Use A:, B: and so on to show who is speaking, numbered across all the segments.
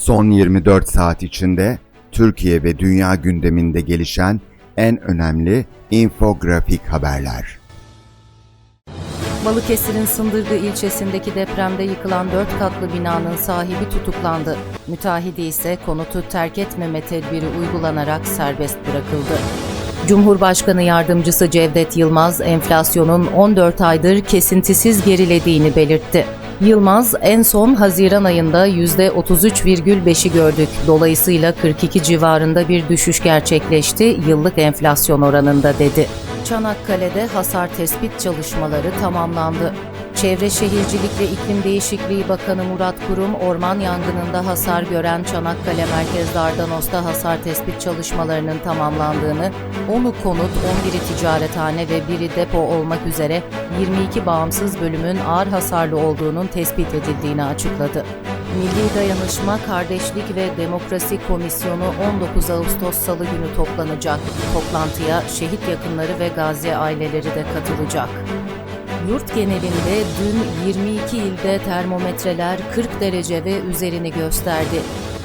A: Son 24 saat içinde Türkiye ve dünya gündeminde gelişen en önemli infografik haberler.
B: Balıkesir'in Sındırgı ilçesindeki depremde yıkılan 4 katlı binanın sahibi tutuklandı. Müteahhidi ise konutu terk etmeme tedbiri uygulanarak serbest bırakıldı. Cumhurbaşkanı Yardımcısı Cevdet Yılmaz, enflasyonun 14 aydır kesintisiz gerilediğini belirtti. Yılmaz, en son Haziran ayında %33,5'i gördük. Dolayısıyla 42 civarında bir düşüş gerçekleşti yıllık enflasyon oranında dedi. Çanakkale'de hasar tespit çalışmaları tamamlandı. Çevre Şehircilik ve İklim Değişikliği Bakanı Murat Kurum, orman yangınında hasar gören Çanakkale Merkez Dardanos'ta hasar tespit çalışmalarının tamamlandığını, 10'u konut, 11'i ticarethane ve biri depo olmak üzere 22 bağımsız bölümün ağır hasarlı olduğunun tespit edildiğini açıkladı. Milli Dayanışma, Kardeşlik ve Demokrasi Komisyonu 19 Ağustos Salı günü toplanacak. Toplantıya şehit yakınları ve gazi aileleri de katılacak. Yurt genelinde dün 22 ilde termometreler 40 derece ve üzerini gösterdi.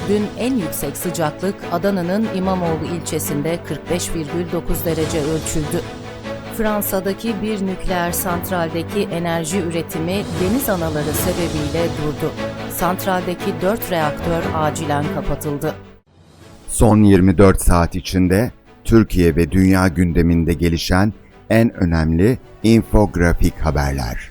B: Dün en yüksek sıcaklık Adana'nın İmamoğlu ilçesinde 45,9 derece ölçüldü. Fransa'daki bir nükleer santraldeki enerji üretimi deniz anaları sebebiyle durdu. Santraldeki 4 reaktör acilen kapatıldı.
A: Son 24 saat içinde Türkiye ve dünya gündeminde gelişen en önemli infografik haberler.